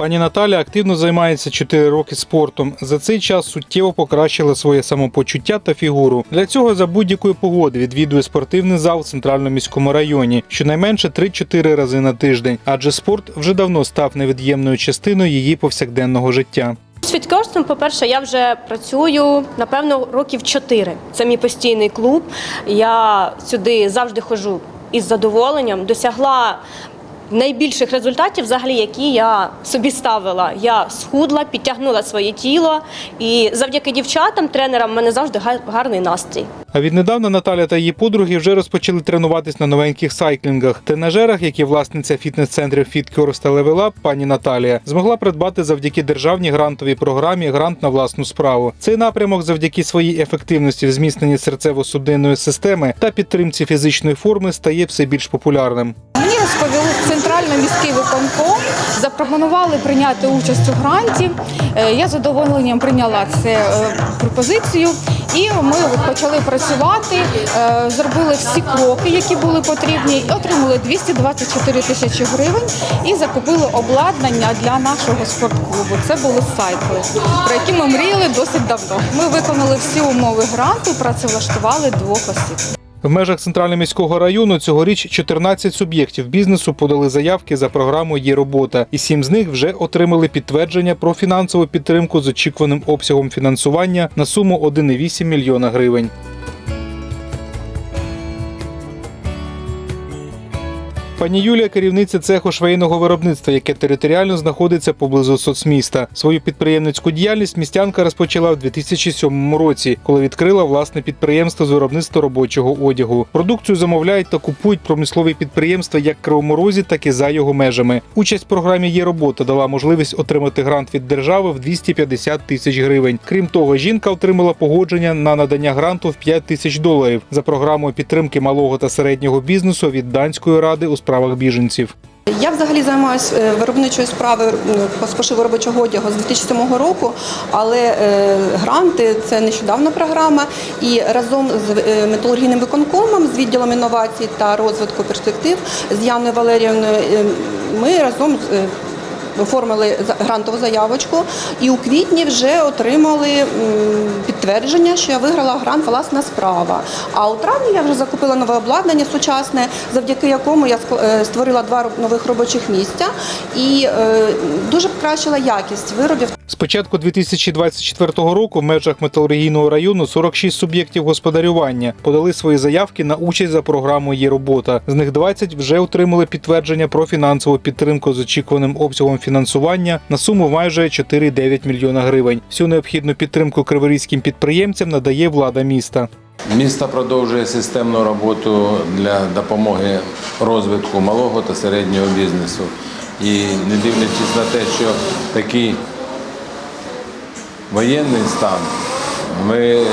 Пані Наталя активно займається 4 роки спортом. За цей час суттєво покращила своє самопочуття та фігуру. Для цього за будь-якої погоди відвідує спортивний зал в центральному міському районі, щонайменше 3-4 рази на тиждень, адже спорт вже давно став невід'ємною частиною її повсякденного життя. З фіткерством, по-перше, я вже працюю напевно років чотири. Це мій постійний клуб. Я сюди завжди ходжу із задоволенням. Досягла найбільших результатів, взагалі, які я собі ставила. Я схудла, підтягнула своє тіло, і завдяки дівчатам, тренерам, в мене завжди гарний настрій. А віднедавна Наталя та її подруги вже розпочали тренуватись на новеньких сайклінгах. Тренажерах, які власниця фітнес-центрів FitCurse та Level Up, пані Наталія, змогла придбати завдяки державній грантовій програмі грант на власну справу. Цей напрямок, завдяки своїй ефективності в зміцненні серцево-судинної системи та підтримці фізичної форми, стає все більш популярним. Мені розповіли центральний міський виконком, запропонували прийняти участь у гранті. Е, Я з задоволенням прийняла цю пропозицію, і ми почали працювати, е, зробили всі кроки, які були потрібні, і отримали 224 тисячі гривень і закупили обладнання для нашого спортклубу. Це були сайкли, про які ми мріяли досить давно. Ми виконали всі умови гранту, працевлаштували двох осіб. В межах центрально-міського району цьогоріч 14 суб'єктів бізнесу подали заявки за програмою «Є робота», і сім з них вже отримали підтвердження про фінансову підтримку з очікуваним обсягом фінансування на суму 1,8 мільйона гривень. Пані Юлія керівниця цеху швейного виробництва, яке територіально знаходиться поблизу соцміста. Свою підприємницьку діяльність містянка розпочала в 2007 році, коли відкрила власне підприємство з виробництва робочого одягу. Продукцію замовляють та купують промислові підприємства як в так і за його межами. Участь в програмі є робота дала можливість отримати грант від держави в 250 тисяч гривень. Крім того, жінка отримала погодження на надання гранту в 5 тисяч доларів за програмою підтримки малого та середнього бізнесу від данської ради у справах біженців. Я взагалі займаюся виробничою справою по спошиву робочого одягу з 2007 року, але е, гранти це нещодавна програма. І разом з е, металургійним виконкомом, з відділом інновацій та розвитку перспектив з Яною Валеріївною е, ми разом е, оформили грантову заявочку і у квітні вже отримали підтвердження, що я виграла грант власна справа. А у травні я вже закупила нове обладнання сучасне, завдяки якому я е, створила два нових робочих місця і е, дуже покращила якість виробів. З початку 2024 року в межах металургійного району 46 суб'єктів господарювання подали свої заявки на участь за програмою «Є робота». З них 20 вже отримали підтвердження про фінансову підтримку з очікуваним обсягом фінансування на суму майже 4,9 мільйона гривень. Всю необхідну підтримку криворізьким підприємцям надає влада міста. Місто продовжує системну роботу для допомоги розвитку малого та середнього бізнесу. І не дивлячись на те, що такий воєнний стан, ми е,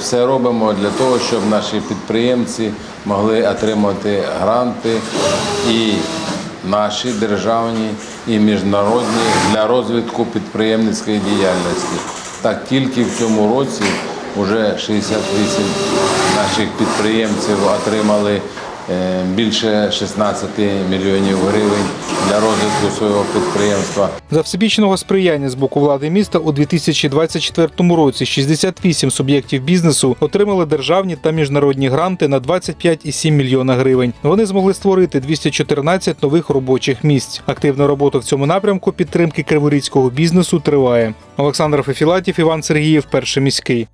все робимо для того, щоб наші підприємці могли отримати гранти і наші державні, і міжнародні для розвитку підприємницької діяльності. Так тільки в цьому році вже 68 наших підприємців отримали більше 16 мільйонів гривень для розвитку свого підприємства. За всебічного сприяння з боку влади міста у 2024 році 68 суб'єктів бізнесу отримали державні та міжнародні гранти на 25,7 мільйона гривень. Вони змогли створити 214 нових робочих місць. Активна робота в цьому напрямку підтримки криворізького бізнесу триває. Олександр Фефілатів, Іван Сергіїв, перший міський.